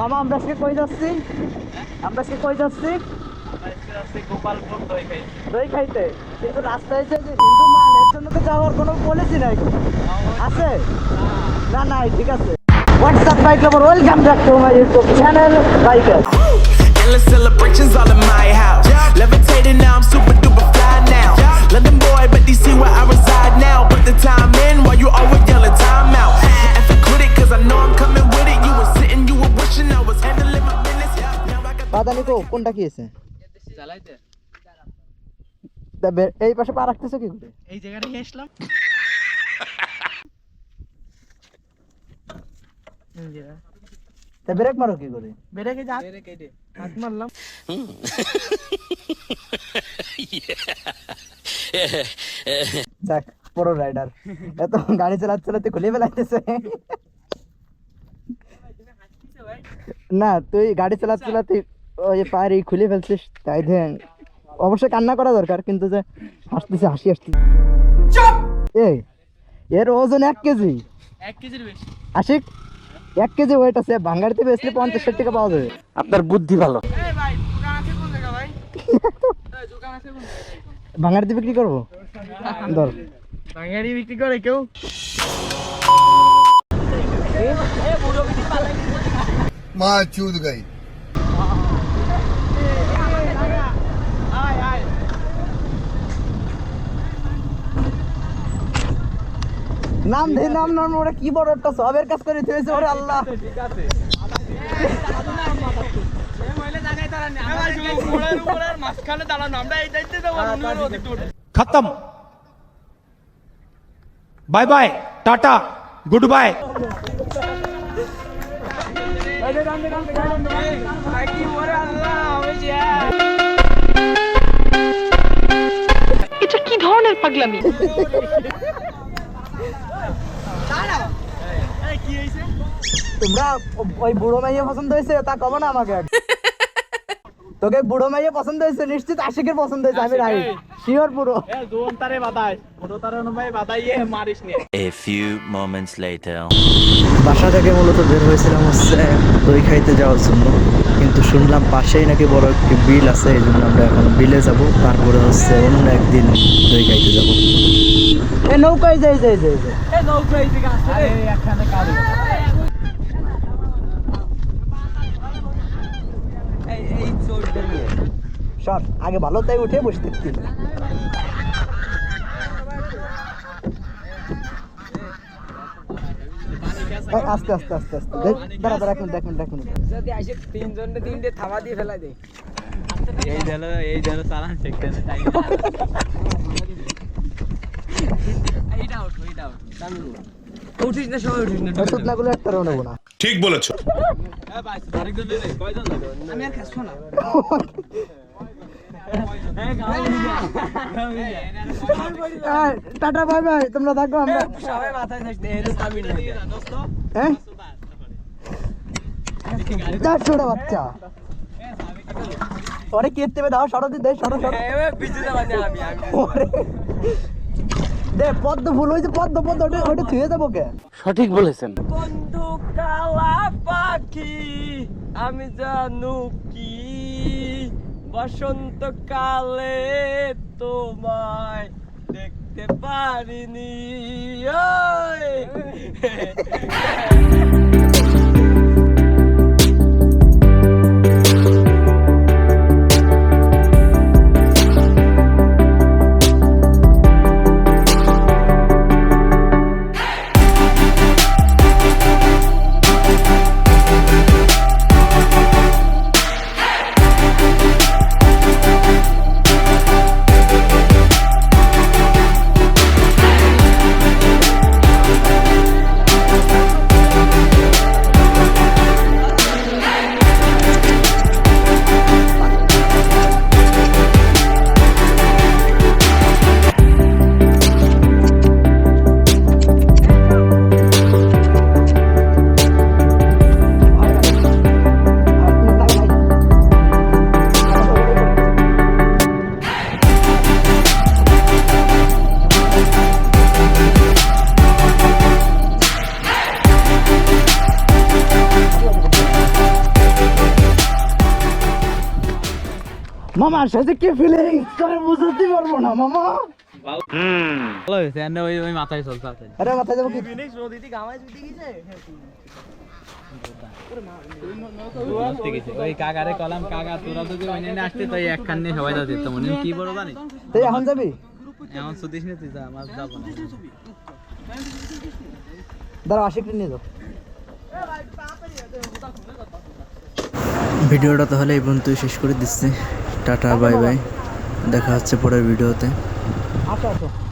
মামা আমরা আজকে কই যাচ্ছি? আমরা আজকে কই যাচ্ছি? দই দই খাইতে। কিন্তু রাস্তায় যে হিন্দু মাল এর জন্য তো যাওয়ার কোনো পলিসি নাই। আছে? না নাই ঠিক আছে। WhatsApp bike lover welcome back to my YouTube channel biker Endless celebrations all in my house. Levitating now, I'm super duper বাদানি কো কোনটা কি আছে চালাইতে তা বে- এই পাশে পা রাখতেছো কি করে? এই জায়গাটা এসলাম তা ব্রেক মারো কি করে? বেড়ে যা বেড়ে কেটে হাত মারলাম। যাক বড় রাইডার এত গাড়ি চালাতে চালাতে খুলে ফেলাইতেছে। না তুই গাড়ি চালাতে চালাতে ওই পাড়ি খুলে ফেলছিস তাই ধ্যান অবশ্যই কান্না করা দরকার কিন্তু যে হাসতেছে হাসি হাসতেছে। এই এর ওজন এক কেজি। এক কেজির বেশি। আশিক এক কেজি ওয়েট আছে বাঙ্গারিতে বেচলে পঞ্চাশ ষাট টাকা পাওয়া যাবে। আপনার বুদ্ধি ভালো। বাঙালিতে বিক্রি করব? ধর। বাঙালি বিক্রি করে কেউ? মা চুদ গাই। নাম দে নাম নাম ওরা কি বড় একটা সবের কাজ করে দিয়েছে ওরে আল্লাহ। ঠিক আছে এই মহিলা জায়গায় দাঁড়ানি আমরা উপরের উপরের মাঝখানে দাঁড়ানো আমরা তোমরা ওই বুড়ো মাইয়া পছন্দ হয়েছে তা কব না আমাকে। তোকে বুড়ো মাইয়া পছন্দ হয়েছে নিশ্চিত আশিকের পছন্দ হয়েছে আমি রাই। শিওর পুরো A few moments later. বাসা থেকে মূলত বের হয়েছিলাম হচ্ছে দই খাইতে যাওয়ার জন্য। কিন্তু শুনলাম পাশেই নাকি বড় একটি বিল আছে এই জন্য আমরা এখন বিলে যাব। তারপরে হচ্ছে অন্য একদিন দই খাইতে যাব। এ নৌকায় যাই যাই যাই যাই। এই নৌকা এই দিকে আসছে এখানে কাজ আগে ভালো তাই উঠে বসে থাকতি আস্তে আস্তে আস্তে আস্তে। দেখ, দাঁড়া দাঁড়া এক মিনিট এক মিনিট যদি আসে তিনজনকে তিনটে থাবা দিয়ে ফেলা দে। এই দিল এই দিল চালান না এই, টাটা বাই বাই তোমরা থাকো আমরা সবাই মাথায় হ্যাঁ? বাচ্চা। ওরে কে দেবে দাও সরো দি দে সরো দে পদ্ম ফুল হয়েছে পদ্ম পদ্ম ওটা ওটা ছুঁয়ে যাব কে বন্ধু কালা পাখি আমি জানু কি? বসন্ত কালে তোমায় দেখতে পারিনি মামার সাথে কি ফিলিংস করে বুঝতে পারব না মামা। ভালো হয়েছে এনে ওই ওই মাথায় চলতে আছে আরে মাথায় যাব কি? ওই কাকারে কলাম কাকা তোরা তো ওই নিয়ে আসতে তো একখান নিয়ে সবাই যাচ্ছে তো কি বড় জানি তুই এখন যাবি? এমন সুদিস নিয়ে তুই যা আমার যাব না। দাঁড়া আশিক নিয়ে যাও। ভিডিওটা তাহলে এই পর্যন্তই শেষ করে দিচ্ছি। Tata bye bye. দেখা হচ্ছে পরের ভিডিওতে। আচ্ছা আচ্ছা।